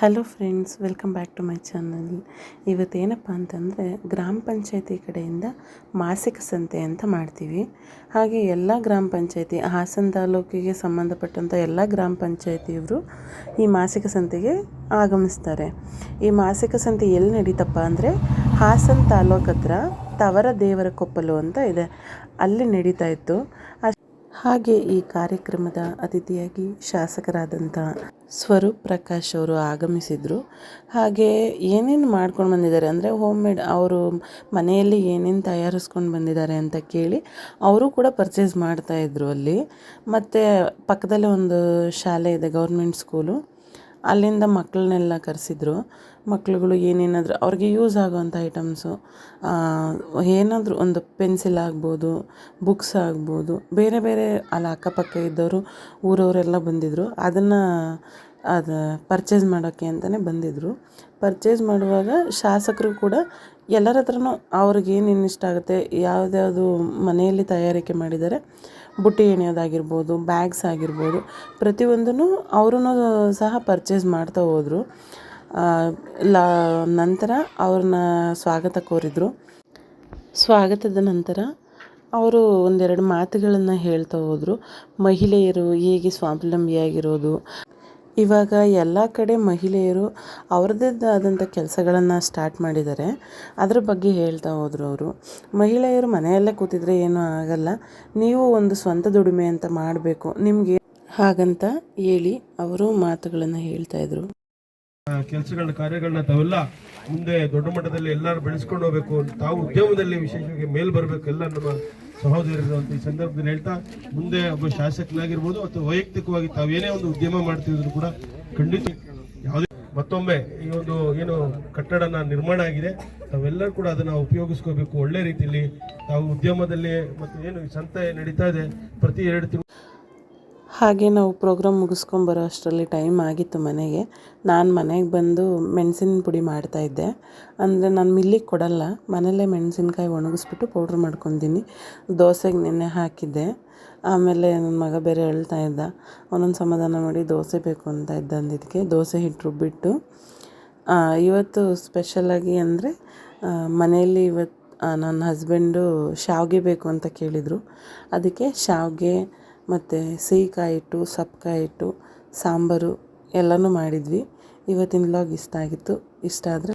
Hello friends, welcome back to my channel. ಇವತ್ತೇನಪ್ಪ ಅಂತಂದರೆ ಗ್ರಾಮ ಪಂಚಾಯತಿ ಕಡೆಯಿಂದ ಮಾಸಿಕ ಸಂತೆ ಅಂತ ಮಾಡ್ತೀವಿ. ಹಾಗೆ ಎಲ್ಲ ಗ್ರಾಮ ಪಂಚಾಯತಿ, ಹಾಸನ ತಾಲೂಕಿಗೆ ಸಂಬಂಧಪಟ್ಟಂಥ ಎಲ್ಲ ಗ್ರಾಮ ಪಂಚಾಯತಿಯವರು ಈ ಮಾಸಿಕ ಸಂತೆಗೆ ಆಗಮಿಸ್ತಾರೆ. ಈ ಮಾಸಿಕ ಸಂತೆ ಎಲ್ಲಿ ನಡೀತಪ್ಪ ಅಂದರೆ ಹಾಸನ ತಾಲೂಕು ಹತ್ರ ತವರ ದೇವರ ಕೊಪ್ಪಲು ಅಂತ ಇದೆ. ಅಲ್ಲಿ ನಡೀತಾ ಇತ್ತು. ಹಾಗೆ ಈ ಕಾರ್ಯಕ್ರಮದ ಅತಿಥಿಯಾಗಿ ಶಾಸಕರಾದಂಥ ಸ್ವರೂಪ್ ಪ್ರಕಾಶ್ ಅವರು ಆಗಮಿಸಿದರು. ಹಾಗೆ ಏನೇನು ಮಾಡ್ಕೊಂಡು ಬಂದಿದ್ದಾರೆ ಅಂದರೆ ಹೋಮ್ ಮೇಡ್ ಅವರು ಮನೆಯಲ್ಲಿ ಏನೇನು ತಯಾರಿಸ್ಕೊಂಡು ಬಂದಿದ್ದಾರೆ ಅಂತ ಕೇಳಿ ಅವರು ಕೂಡ ಪರ್ಚೇಸ್ ಮಾಡ್ತಾಯಿದ್ರು ಅಲ್ಲಿ. ಮತ್ತು ಪಕ್ಕದಲ್ಲೇ ಒಂದು ಶಾಲೆ ಇದೆ, ಗೌರ್ಮೆಂಟ್ ಸ್ಕೂಲು. ಅಲ್ಲಿಂದ ಮಕ್ಕಳನ್ನೆಲ್ಲ ಕರೆಸಿದ್ರು. ಮಕ್ಕಳುಗಳು ಏನೇನಾದರೂ ಅವ್ರಿಗೆ ಯೂಸ್ ಆಗೋವಂಥ ಐಟಮ್ಸು ಏನಾದರೂ ಒಂದು ಪೆನ್ಸಿಲ್ ಆಗ್ಬೋದು ಬುಕ್ಸ್ ಆಗ್ಬೋದು, ಬೇರೆ ಬೇರೆ, ಅಲ್ಲಿ ಅಕ್ಕಪಕ್ಕ ಇದ್ದವರು, ಊರವರೆಲ್ಲ ಬಂದಿದ್ದರು ಅದನ್ನು ಅದು ಪರ್ಚೇಸ್ ಮಾಡೋಕ್ಕೆ ಅಂತಲೇ ಬಂದಿದ್ದರು ಪರ್ಚೇಸ್ ಮಾಡುವಾಗ ಶಾಸಕರು ಕೂಡ ಎಲ್ಲರ ಹತ್ರನೂ ಅವ್ರಿಗೇನೇನು ಇಷ್ಟ ಆಗುತ್ತೆ, ಯಾವುದ್ಯಾವುದು ಮನೆಯಲ್ಲಿ ತಯಾರಿಕೆ ಮಾಡಿದ್ದಾರೆ, ಬುಟ್ಟಿ ಎಣೆಯೋದಾಗಿರ್ಬೋದು ಬ್ಯಾಗ್ಸ್ ಆಗಿರ್ಬೋದು, ಪ್ರತಿಯೊಂದನ್ನು ಅವರೂ ಸಹ ಪರ್ಚೇಸ್ ಮಾಡ್ತಾ ಹೋದರು. ಲಾ, ನಂತರ ಅವ್ರನ್ನ ಸ್ವಾಗತ ಕೋರಿದರು. ಸ್ವಾಗತದ ನಂತರ ಅವರು ಒಂದೆರಡು ಮಾತುಗಳನ್ನು ಹೇಳ್ತಾ ಹೋದರು. ಮಹಿಳೆಯರು ಹೇಗೆ ಸ್ವಾವಲಂಬಿಯಾಗಿರೋದು ಇವಾಗ ಎಲ್ಲ ಕಡೆ ಮಹಿಳೆಯರು ಅವ್ರದ್ದೇ ಆದಂಥ ಕೆಲಸಗಳನ್ನು ಸ್ಟಾರ್ಟ್ ಮಾಡಿದ್ದಾರೆ. ಅದ್ರ ಬಗ್ಗೆ ಹೇಳ್ತಾ ಹೋದರು ಅವರು. ಮಹಿಳೆಯರು ಮನೆಯಲ್ಲೇ ಕೂತಿದ್ರೆ ಏನೂ ಆಗಲ್ಲ. ನೀವು ಒಂದು ಸ್ವಂತ ದುಡಿಮೆ ಅಂತ ಮಾಡಬೇಕು. ನಿಮಗೆ ಹಾಗಂತ ಹೇಳಿ ಅವರು ಮಾತುಗಳನ್ನು ಹೇಳ್ತಾ ಇದ್ರು. ಕೆಲಸಗಳನ್ನ, ಕಾರ್ಯಗಳನ್ನ ತಾವೆಲ್ಲ ಮುಂದೆ ದೊಡ್ಡ ಮಟ್ಟದಲ್ಲಿ ಎಲ್ಲರೂ ಬೆಳೆಸ್ಕೊಂಡು ಹೋಗ್ಬೇಕು. ತಾವು ಉದ್ಯಮದಲ್ಲಿ ವಿಶೇಷವಾಗಿ ಮೇಲ್ ಬರಬೇಕು ಎಲ್ಲ ನಮ್ಮ ಸಹೋದರರು ಅಂತ ಈ ಸಂದರ್ಭದಲ್ಲಿ ಹೇಳ್ತಾ, ಮುಂದೆ ಒಬ್ಬ ಶಾಸಕನಾಗಿರ್ಬೋದು ಅಥವಾ ವೈಯಕ್ತಿಕವಾಗಿ ತಾವೇನೇ ಒಂದು ಉದ್ಯಮ ಮಾಡ್ತಿದ್ರು ಕೂಡ ಖಂಡಿತ ಯಾವುದೇ ಮತ್ತೊಮ್ಮೆ ಈ ಒಂದು ಏನು ಕಟ್ಟಡನ ನಿರ್ಮಾಣ ಆಗಿದೆ, ತಾವೆಲ್ಲರೂ ಕೂಡ ಅದನ್ನ ಉಪಯೋಗಿಸ್ಕೋಬೇಕು. ಒಳ್ಳೆ ರೀತಿಯಲ್ಲಿ ತಾವು ಉದ್ಯಮದಲ್ಲಿ ಮತ್ತು ಏನು ಸಂತೆ ನಡೀತಾ ಇದೆ ಪ್ರತಿ ಎರಡು ತಿಂಗಳು ಹಾಗೆ ನಾವು ಪ್ರೋಗ್ರಾಮ್ ಮುಗಿಸ್ಕೊಂಬರೋ ಅಷ್ಟರಲ್ಲಿ ಟೈಮ್ ಆಗಿತ್ತು ಮನೆಗೆ. ನಾನು ಮನೆಗೆ ಬಂದು ಮೆಣಸಿನ ಪುಡಿ ಮಾಡ್ತಾಯಿದ್ದೆ ಅಂದರೆ ನಾನು ಮಿಲ್ಲಿಗೆ ಕೊಡಲ್ಲ, ಮನೆಯಲ್ಲೇ ಮೆಣಸಿನ್ಕಾಯಿ ಒಣಗಿಸ್ಬಿಟ್ಟು ಪೌಡ್ರ್ ಮಾಡ್ಕೊತೀನಿ. ದೋಸೆಗೆ ನೆನೆ ಹಾಕಿದ್ದೆ. ಆಮೇಲೆ ನನ್ನ ಮಗ ಬೇರೆ ಹೇಳ್ತಾ ಇದ್ದ, ಅವನೊಂದು ಸಮಾಧಾನ ಮಾಡಿ ದೋಸೆ ಬೇಕು ಅಂತ ಇದ್ದ ಅಂದಿದ್ದಕ್ಕೆ ದೋಸೆ ಹಿಟ್ಟು ರುಬ್ಬಿಟ್ಟು ಇವತ್ತು ಸ್ಪೆಷಲಾಗಿ ಅಂದರೆ ಮನೆಯಲ್ಲಿ ಇವತ್ತು ನನ್ನ ಹಸ್ಬೆಂಡು ಶಾವಿಗೆ ಬೇಕು ಅಂತ ಕೇಳಿದರು. ಅದಕ್ಕೆ ಶಾವಿಗೆ ಮತ್ತು ಸಿಹಿಕಾಯಿ ಹಿಟ್ಟು ಸಪ್ಪಕಾಯಿ ಹಿಟ್ಟು ಸಾಂಬಾರು ಎಲ್ಲನೂ ಮಾಡಿದ್ವಿ. ಇವತ್ತಿನ ವ್ಲಾಗ್ ಇಷ್ಟ ಆಗಿತ್ತು. ಇಷ್ಟ ಆದರೆ